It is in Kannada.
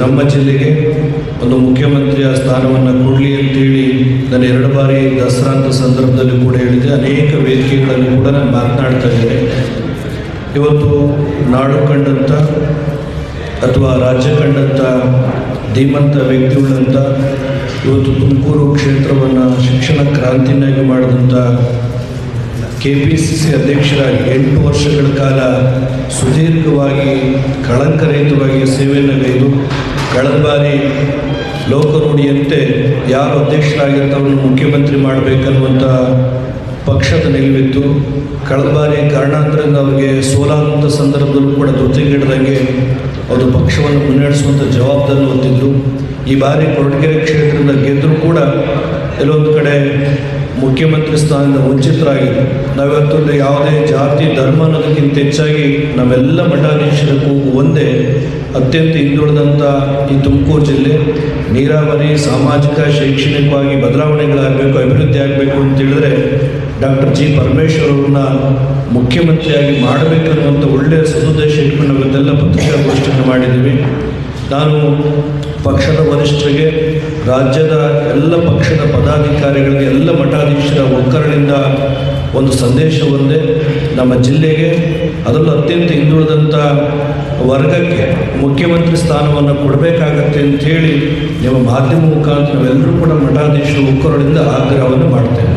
ನಮ್ಮ ಜಿಲ್ಲೆಗೆ ಒಂದು ಮುಖ್ಯಮಂತ್ರಿಯ ಸ್ಥಾನವನ್ನು ಕೊಡಲಿ ಅಂತೇಳಿ ನಾನು ಎರಡು ಬಾರಿ ದಸರಾಂತ ಸಂದರ್ಭದಲ್ಲಿ ಕೂಡ ಹೇಳಿದೆ. ಅನೇಕ ವೇದಿಕೆಗಳಲ್ಲಿ ಕೂಡ ನಾನು ಮಾತನಾಡ್ತಾ ಇದ್ದೇನೆ. ಇವತ್ತು ನಾಡು ಕಂಡಂಥ ಅಥವಾ ರಾಜ್ಯ ಕಂಡಂಥ ಧೀಮಂತ ವ್ಯಕ್ತಿಗಳಂತ ಇವತ್ತು ತುಮಕೂರು ಕ್ಷೇತ್ರವನ್ನು ಶಿಕ್ಷಣ ಕ್ರಾಂತಿನಾಗಿ ಮಾಡಿದಂಥ ಕೆ ಪಿ ಸಿ ಸಿ ಅಧ್ಯಕ್ಷರಾಗಿ ಎಂಟು ವರ್ಷಗಳ ಕಾಲ ಸುದೀರ್ಘವಾಗಿ ಕಳಂಕರಹಿತವಾಗಿ ಸೇವೆಯನ್ನು ಗೈದು ಕಳೆದ ಬಾರಿ ಲೋಕರೂಢಿಯಂತೆ ಯಾರು ಅಧ್ಯಕ್ಷರಾಗಿರ್ತಾವನ್ನು ಮುಖ್ಯಮಂತ್ರಿ ಮಾಡಬೇಕನ್ನುವಂಥ ಪಕ್ಷದ ನಿಲುವಿತ್ತು. ಕಳೆದ ಬಾರಿ ಕಾರಣಾಂತರದಿಂದ ಅವರಿಗೆ ಸೋಲಾದಂಥ ಸಂದರ್ಭದಲ್ಲೂ ಕೂಡ ಜೊತೆಗಿಡದಂಗೆ ಅವರು ಪಕ್ಷವನ್ನು ಮುನ್ನಡೆಸುವಂಥ ಜವಾಬ್ದಾರಿ ಹೊತ್ತಿದ್ರು. ಈ ಬಾರಿ ಕೊರಟಗೆರೆ ಕ್ಷೇತ್ರದಿಂದ ಗೆದ್ದರೂ ಕೂಡ ಕೆಲವೊಂದು ಕಡೆ ಮುಖ್ಯಮಂತ್ರಿ ಸ್ಥಾನದಿಂದ ವಂಚಿತರಾಗಿದ್ದರು ನಾವಿವತ್ತು ಯಾವುದೇ ಜಾತಿ, ಧರ್ಮ ಅನ್ನೋದಕ್ಕಿಂತ ಹೆಚ್ಚಾಗಿ ನಾವೆಲ್ಲ ಮಠಾಧೀಶರಿಗೂ ಒಂದೇ. ಅತ್ಯಂತ ಹಿಂದುಳಿದಂಥ ಈ ತುಮಕೂರು ಜಿಲ್ಲೆ ನೀರಾವರಿ, ಸಾಮಾಜಿಕ, ಶೈಕ್ಷಣಿಕವಾಗಿ ಬದಲಾವಣೆಗಳಾಗಬೇಕು, ಅಭಿವೃದ್ಧಿ ಆಗಬೇಕು ಅಂತ ಹೇಳಿದ್ರೆ ಡಾಕ್ಟರ್ ಜಿ ಪರಮೇಶ್ವರ್ ಅವ್ರನ್ನ ಮುಖ್ಯಮಂತ್ರಿಯಾಗಿ ಮಾಡಬೇಕನ್ನುವಂಥ ಒಳ್ಳೆಯ ಸದುದ್ದೇಶ ಇಟ್ಕೊಂಡು ನಾವಿದೆಲ್ಲ ಪತ್ರಿಕಾಗೋಷ್ಠಿಯನ್ನು ಮಾಡಿದ್ದೀವಿ. ನಾನು ಪಕ್ಷದ ವರಿಷ್ಠರಿಗೆ, ರಾಜ್ಯದ ಎಲ್ಲ ಪಕ್ಷದ ಪದಾಧಿಕಾರಿಗಳಿಗೆ, ಎಲ್ಲ ಮಠಾಧೀಶರ ಒಕ್ಕರಣಿಂದ ಒಂದು ಸಂದೇಶ ಒಂದೇ. ನಮ್ಮ ಜಿಲ್ಲೆಗೆ ಅದರಲ್ಲೂ ಅತ್ಯಂತ ಹಿಂದುಳಿದಂಥ ವರ್ಗಕ್ಕೆ ಮುಖ್ಯಮಂತ್ರಿ ಸ್ಥಾನವನ್ನು ಕೊಡಬೇಕಾಗತ್ತೆ ಅಂಥೇಳಿ ನಿಮ್ಮ ಮಾಧ್ಯಮ ಮುಖಾಂತರ ನಾವೆಲ್ಲರೂ ಕೂಡ ಮಠಾಧೀಶರು ಉಕ್ಕರಳಿಂದ ಆಗ್ರಹವನ್ನು ಮಾಡ್ತೇವೆ.